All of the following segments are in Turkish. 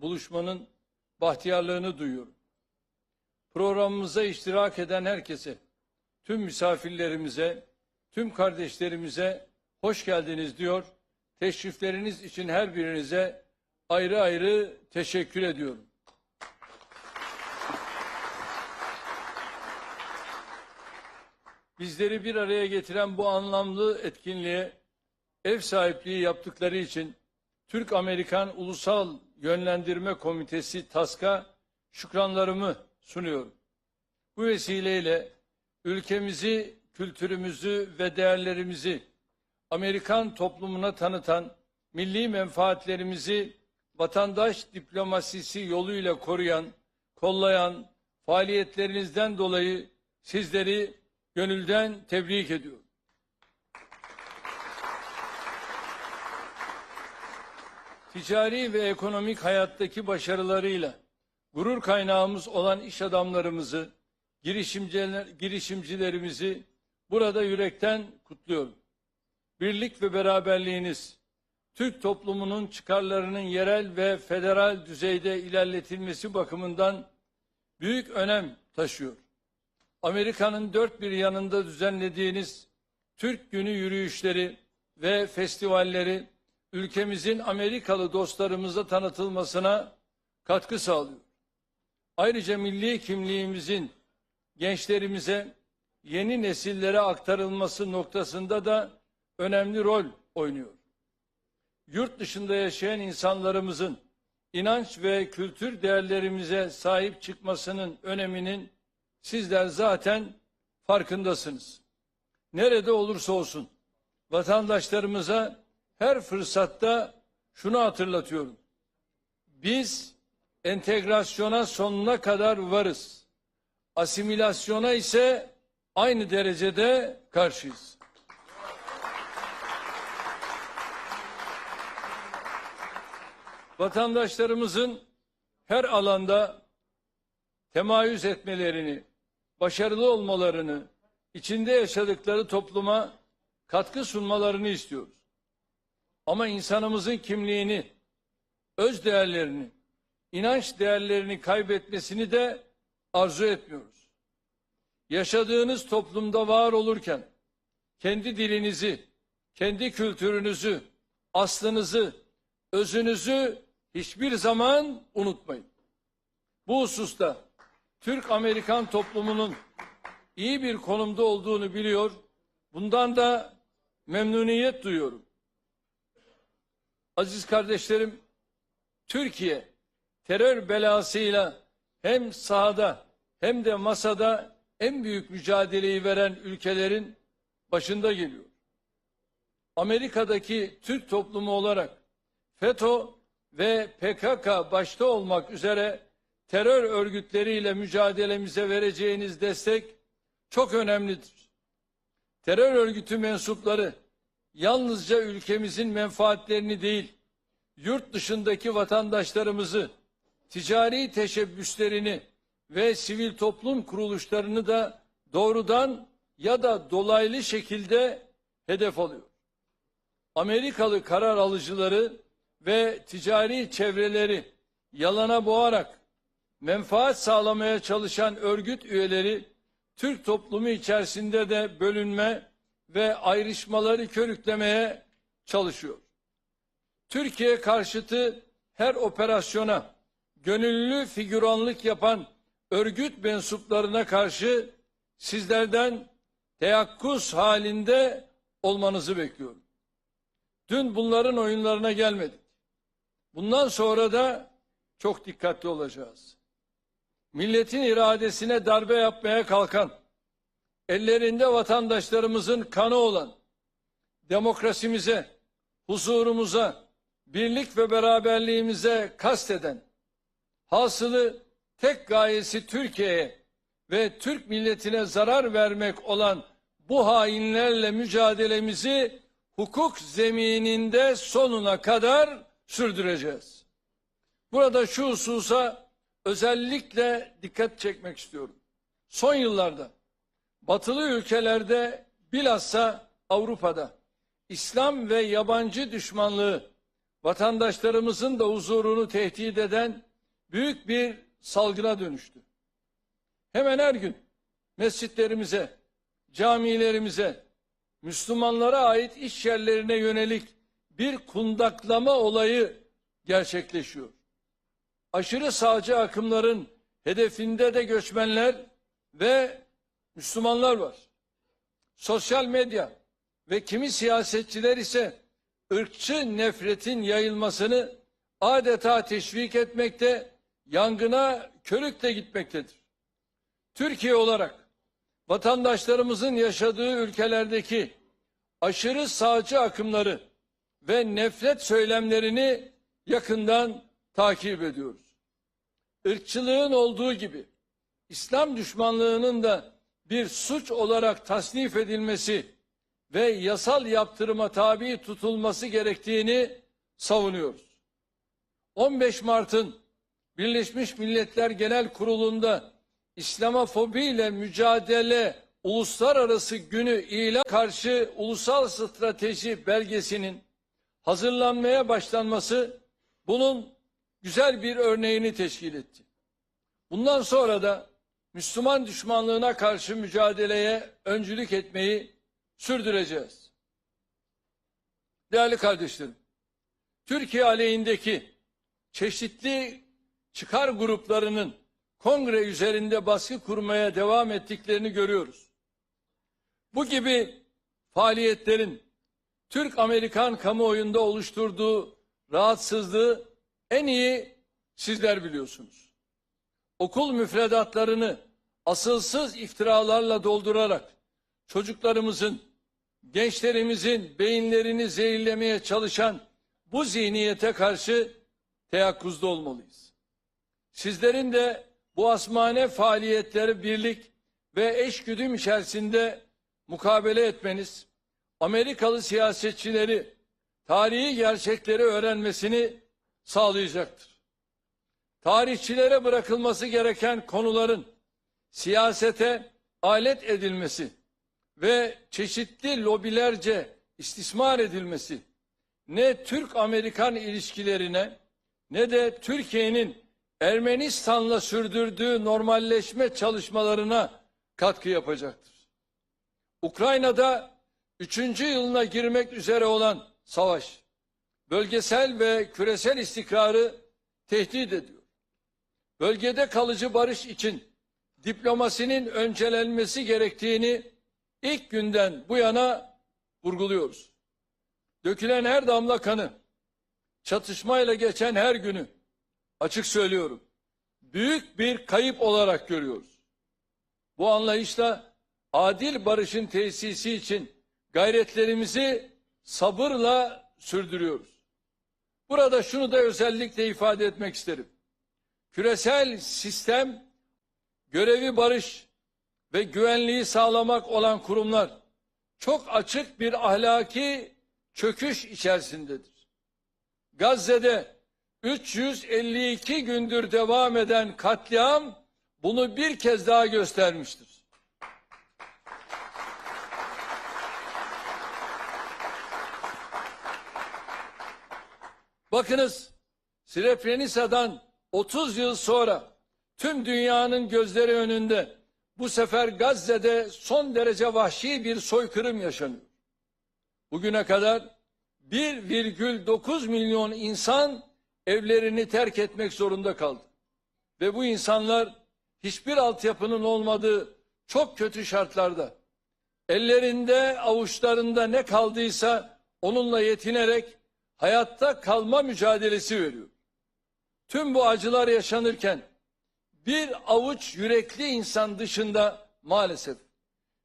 buluşmanın bahtiyarlığını duyuyorum. Programımıza iştirak eden herkese, tüm misafirlerimize, tüm kardeşlerimize hoş geldiniz diyor. Teşrifleriniz için her birinize ayrı ayrı teşekkür ediyorum. Bizleri bir araya getiren bu anlamlı etkinliğe ev sahipliği yaptıkları için Türk-Amerikan Ulusal Yönlendirme Komitesi TASK'a şükranlarımı sunuyorum. Bu vesileyle ülkemizi, kültürümüzü ve değerlerimizi Amerikan toplumuna tanıtan, milli menfaatlerimizi vatandaş diplomasisi yoluyla koruyan, kollayan faaliyetlerinizden dolayı sizleri gönülden tebrik ediyorum. Ticari ve ekonomik hayattaki başarılarıyla gurur kaynağımız olan iş adamlarımızı, girişimciler, girişimcilerimizi burada yürekten kutluyorum. Birlik ve beraberliğiniz, Türk toplumunun çıkarlarının yerel ve federal düzeyde ilerletilmesi bakımından büyük önem taşıyor. Amerika'nın dört bir yanında düzenlediğiniz Türk Günü yürüyüşleri ve festivalleri ülkemizin Amerikalı dostlarımıza tanıtılmasına katkı sağlıyor. Ayrıca milli kimliğimizin gençlerimize, yeni nesillere aktarılması noktasında da önemli rol oynuyor. Yurt dışında yaşayan insanlarımızın inanç ve kültür değerlerimize sahip çıkmasının öneminin sizler zaten farkındasınız. Nerede olursa olsun vatandaşlarımıza her fırsatta şunu hatırlatıyorum. Biz entegrasyona sonuna kadar varız. Asimilasyona ise aynı derecede karşıyız. Vatandaşlarımızın her alanda temayüz etmelerini, başarılı olmalarını, içinde yaşadıkları topluma katkı sunmalarını istiyoruz. Ama insanımızın kimliğini, öz değerlerini, inanç değerlerini kaybetmesini de arzu etmiyoruz. Yaşadığınız toplumda var olurken kendi dilinizi, kendi kültürünüzü, aslınızı, özünüzü hiçbir zaman unutmayın. Bu hususta Türk-Amerikan toplumunun iyi bir konumda olduğunu biliyor. Bundan da memnuniyet duyuyorum. Aziz kardeşlerim, Türkiye terör belasıyla hem sahada hem de masada en büyük mücadeleyi veren ülkelerin başında geliyor. Amerika'daki Türk toplumu olarak FETÖ ve PKK başta olmak üzere terör örgütleriyle mücadelemize vereceğiniz destek çok önemlidir. Terör örgütü mensupları yalnızca ülkemizin menfaatlerini değil, yurt dışındaki vatandaşlarımızı, ticari teşebbüslerini ve sivil toplum kuruluşlarını da doğrudan ya da dolaylı şekilde hedef alıyor. Amerikalı karar alıcıları ve ticari çevreleri yalana boğarak menfaat sağlamaya çalışan örgüt üyeleri Türk toplumu içerisinde de bölünme ve ayrışmaları körüklemeye çalışıyor. Türkiye karşıtı her operasyona gönüllü figüranlık yapan örgüt mensuplarına karşı sizlerden teyakkuz halinde olmanızı bekliyorum. Dün bunların oyunlarına gelmedik. Bundan sonra da çok dikkatli olacağız. Milletin iradesine darbe yapmaya kalkan, ellerinde vatandaşlarımızın kanı olan, demokrasimize, huzurumuza, birlik ve beraberliğimize kasteden, hasılı tek gayesi Türkiye'ye ve Türk milletine zarar vermek olan bu hainlerle mücadelemizi hukuk zemininde sonuna kadar sürdüreceğiz. Burada şu hususa özellikle dikkat çekmek istiyorum. Son yıllarda batılı ülkelerde bilhassa Avrupa'da İslam ve yabancı düşmanlığı vatandaşlarımızın da huzurunu tehdit eden büyük bir salgına dönüştü. Hemen her gün mescitlerimize, camilerimize, Müslümanlara ait iş yerlerine yönelik bir kundaklama olayı gerçekleşiyor. Aşırı sağcı akımların hedefinde de göçmenler ve Müslümanlar var. Sosyal medya ve kimi siyasetçiler ise ırkçı nefretin yayılmasını adeta teşvik etmekte, yangına körükle gitmektedir. Türkiye olarak vatandaşlarımızın yaşadığı ülkelerdeki aşırı sağcı akımları ve nefret söylemlerini yakından takip ediyoruz. Irkçılığın olduğu gibi İslam düşmanlığının da bir suç olarak tasnif edilmesi ve yasal yaptırıma tabi tutulması gerektiğini savunuyoruz. 15 Mart'ın Birleşmiş Milletler Genel Kurulu'nda İslamofobi ile mücadele uluslararası günü ilan karşı ulusal strateji belgesinin hazırlanmaya başlanması bunun güzel bir örneğini teşkil etti. Bundan sonra da Müslüman düşmanlığına karşı mücadeleye öncülük etmeyi sürdüreceğiz. Değerli kardeşlerim, Türkiye aleyhindeki çeşitli çıkar gruplarının kongre üzerinde baskı kurmaya devam ettiklerini görüyoruz. Bu gibi faaliyetlerin Türk-Amerikan kamuoyunda oluşturduğu rahatsızlığı en iyi sizler biliyorsunuz. Okul müfredatlarını asılsız iftiralarla doldurarak çocuklarımızın, gençlerimizin beyinlerini zehirlemeye çalışan bu zihniyete karşı teyakkuzda olmalıyız. Sizlerin de bu asmane faaliyetleri birlik ve eşgüdüm içerisinde mukabele etmeniz, Amerikalı siyasetçileri tarihi gerçekleri öğrenmesini sağlayacaktır. Tarihçilere bırakılması gereken konuların siyasete alet edilmesi ve çeşitli lobilerce istismar edilmesi ne Türk-Amerikan ilişkilerine ne de Türkiye'nin Ermenistan'la sürdürdüğü normalleşme çalışmalarına katkı yapacaktır. Ukrayna'da üçüncü yılına girmek üzere olan savaş, bölgesel ve küresel istikrarı tehdit ediyor. Bölgede kalıcı barış için diplomasinin öncelenmesi gerektiğini ilk günden bu yana vurguluyoruz. Dökülen her damla kanı, çatışmayla geçen her günü açık söylüyorum. Büyük bir kayıp olarak görüyoruz. Bu anlayışla adil barışın tesisi için gayretlerimizi sabırla sürdürüyoruz. Burada şunu da özellikle ifade etmek isterim. Küresel sistem görevi barış ve güvenliği sağlamak olan kurumlar çok açık bir ahlaki çöküş içerisindedir. Gazze'de 352 gündür devam eden katliam bunu bir kez daha göstermiştir. Bakınız Srebrenica'dan 30 yıl sonra tüm dünyanın gözleri önünde bu sefer Gazze'de son derece vahşi bir soykırım yaşanıyor. Bugüne kadar 1,9 milyon insan evlerini terk etmek zorunda kaldı. Ve bu insanlar hiçbir altyapının olmadığı çok kötü şartlarda ellerinde avuçlarında ne kaldıysa onunla yetinerek hayatta kalma mücadelesi veriyor. Tüm bu acılar yaşanırken bir avuç yürekli insan dışında maalesef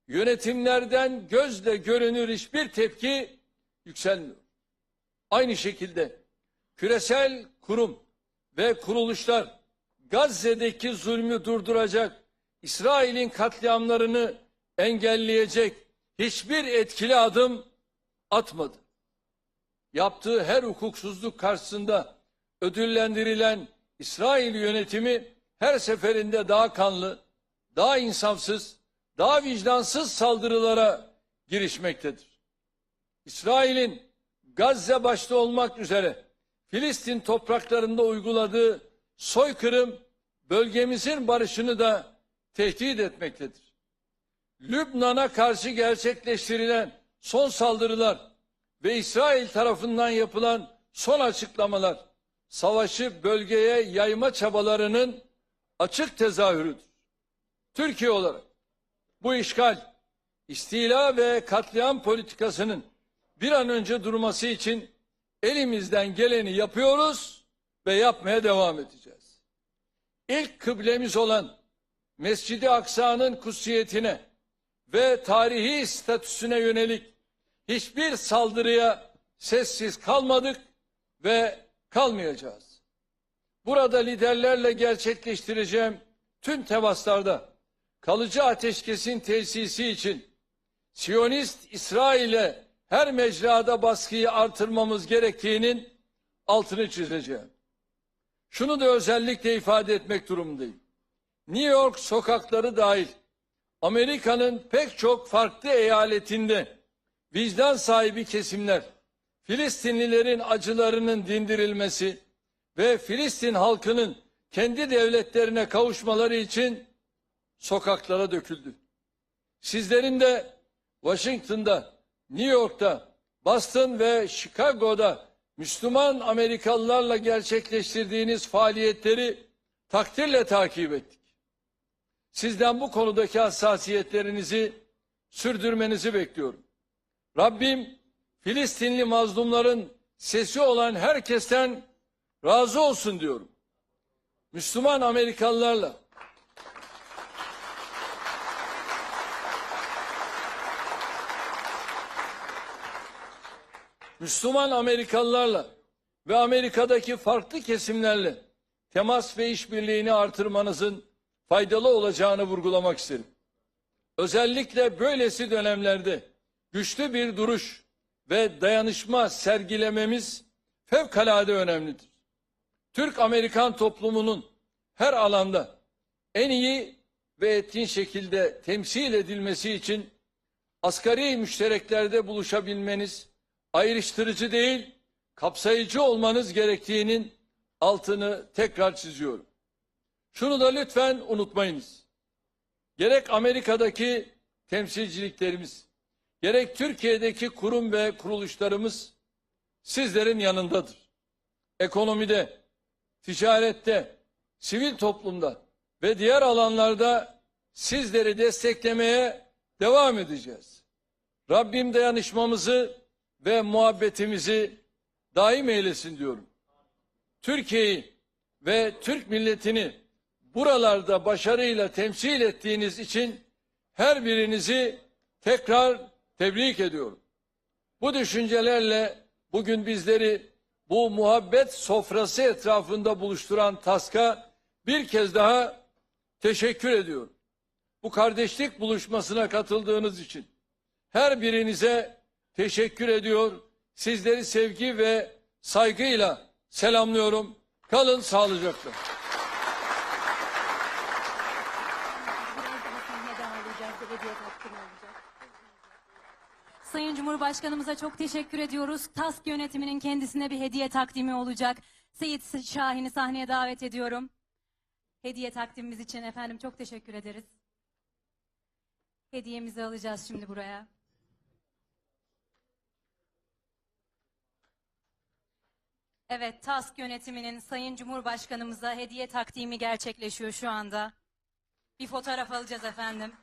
yönetimlerden gözle görünür hiçbir tepki yükselmiyor. Aynı şekilde küresel kurum ve kuruluşlar Gazze'deki zulmü durduracak, İsrail'in katliamlarını engelleyecek hiçbir etkili adım atmadı. Yaptığı her hukuksuzluk karşısında ödüllendirilen İsrail yönetimi her seferinde daha kanlı, daha insafsız, daha vicdansız saldırılara girişmektedir. İsrail'in Gazze başta olmak üzere Filistin topraklarında uyguladığı soykırım bölgemizin barışını da tehdit etmektedir. Lübnan'a karşı gerçekleştirilen son saldırılar ve İsrail tarafından yapılan son açıklamalar savaşı bölgeye yayma çabalarının açık tezahürüdür. Türkiye olarak bu işgal, istila ve katliam politikasının bir an önce durması için elimizden geleni yapıyoruz ve yapmaya devam edeceğiz. İlk kıblemiz olan Mescid-i Aksa'nın kutsiyetine ve tarihi statüsüne yönelik hiçbir saldırıya sessiz kalmadık ve kalmayacağız. Burada liderlerle gerçekleştireceğim tüm temaslarda kalıcı ateşkesin tesisi için Siyonist İsrail'e her mecrada baskıyı artırmamız gerektiğinin altını çizeceğim. Şunu da özellikle ifade etmek durumundayım. New York sokakları dahil Amerika'nın pek çok farklı eyaletinde vicdan sahibi kesimler Filistinlilerin acılarının dindirilmesi ve Filistin halkının kendi devletlerine kavuşmaları için sokaklara döküldü. Sizlerin de Washington'da, New York'ta, Boston ve Chicago'da Müslüman Amerikalılarla gerçekleştirdiğiniz faaliyetleri takdirle takip ettik. Sizden bu konudaki hassasiyetlerinizi sürdürmenizi bekliyorum. Rabbim Filistinli mazlumların sesi olan herkesten razı olsun diyorum. Müslüman Amerikalılarla Müslüman Amerikalılarla ve Amerika'daki farklı kesimlerle temas ve işbirliğini artırmanızın faydalı olacağını vurgulamak isterim. Özellikle böylesi dönemlerde güçlü bir duruş ve dayanışma sergilememiz fevkalade önemlidir. Türk-Amerikan toplumunun her alanda en iyi ve etkin şekilde temsil edilmesi için asgari müştereklerde buluşabilmeniz ayrıştırıcı değil, kapsayıcı olmanız gerektiğinin altını tekrar çiziyorum. Şunu da lütfen unutmayınız. Gerek Amerika'daki temsilciliklerimiz, gerek Türkiye'deki kurum ve kuruluşlarımız sizlerin yanındadır. Ekonomide, ticarette, sivil toplumda ve diğer alanlarda sizleri desteklemeye devam edeceğiz. Rabbim dayanışmamızı ve muhabbetimizi daim eylesin diyorum. Türkiye'yi ve Türk milletini buralarda başarıyla temsil ettiğiniz için her birinizi tekrar tebrik ediyorum. Bu düşüncelerle bugün bizleri bu muhabbet sofrası etrafında buluşturan TASK'a bir kez daha teşekkür ediyorum. Bu kardeşlik buluşmasına katıldığınız için her birinize teşekkür ediyor. Sizleri sevgi ve saygıyla selamlıyorum. Kalın sağlıcakla. Biraz daha sahneye ağırlayacağız. Belediye hakkını alacak. Sayın Cumhurbaşkanımıza çok teşekkür ediyoruz. TASK yönetiminin kendisine bir hediye takdimi olacak. Seyit Şahin'i sahneye davet ediyorum. Hediye takdimimiz için efendim çok teşekkür ederiz. Hediyemizi alacağız şimdi buraya. Evet, TASK yönetiminin Sayın Cumhurbaşkanımıza hediye takdimi gerçekleşiyor şu anda. Bir fotoğraf alacağız efendim.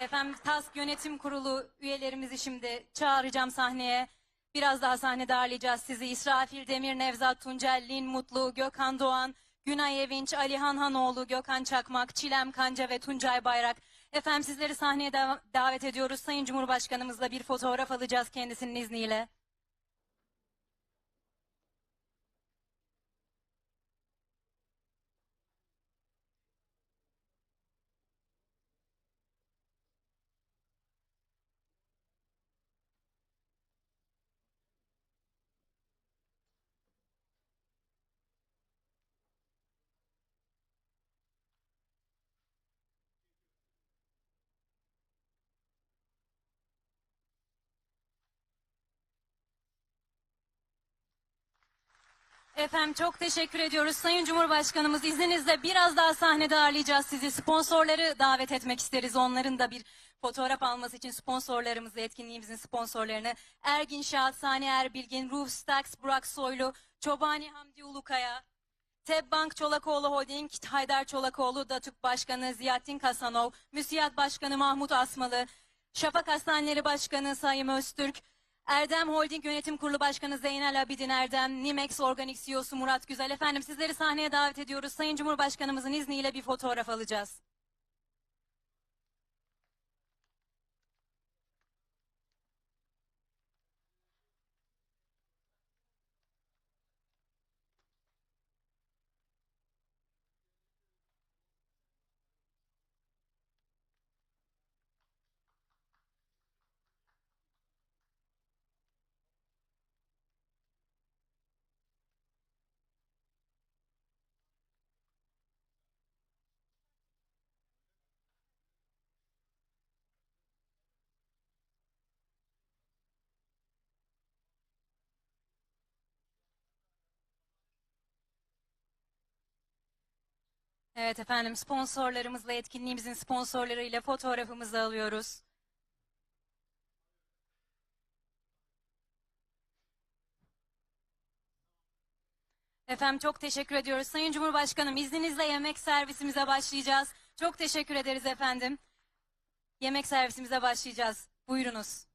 Efendim TASK Yönetim Kurulu üyelerimizi şimdi çağıracağım sahneye. Biraz daha sahnede ağırlayacağız sizi. İsrafil Demir, Nevzat Tuncel, Lin Mutlu, Gökhan Doğan, Günay Evinç, Alihan Hanoğlu, Gökhan Çakmak, Çilem Kanca ve Tuncay Bayrak. Efendim sizleri sahneye dav- davet ediyoruz. Sayın Cumhurbaşkanımızla bir fotoğraf alacağız kendisinin izniyle. Efendim çok teşekkür ediyoruz. Sayın Cumhurbaşkanımız izninizle biraz daha sahnede ağırlayacağız sizi. Sponsorları davet etmek isteriz. Onların da bir fotoğraf alması için sponsorlarımızı, etkinliğimizin sponsorlarını Ergin Şahat, Sani Erbilgin, Ruh Stax, Burak Soylu, Çobani Hamdi Ulukaya, Tebbank Çolakoğlu Holding, Haydar Çolakoğlu, Datük Başkanı Ziyaettin Kasanov, Müsiyat Başkanı Mahmut Asmalı, Şafak Hastaneleri Başkanı Sayım Öztürk, Erdem Holding Yönetim Kurulu Başkanı Zeynel Abidin Erdem, Nimex Organik CEO'su Murat Güzel. Efendim sizleri sahneye davet ediyoruz. Sayın Cumhurbaşkanımızın izniyle bir fotoğraf alacağız. Evet efendim sponsorlarımızla etkinliğimizin sponsorlarıyla fotoğrafımızı alıyoruz. Efendim çok teşekkür ediyoruz. Sayın Cumhurbaşkanım izninizle yemek servisimize başlayacağız. Çok teşekkür ederiz efendim. Yemek servisimize başlayacağız. Buyurunuz.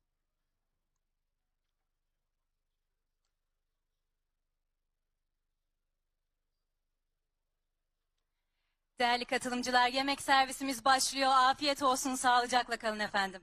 Değerli katılımcılar yemek servisimiz başlıyor. Afiyet olsun sağlıcakla kalın efendim.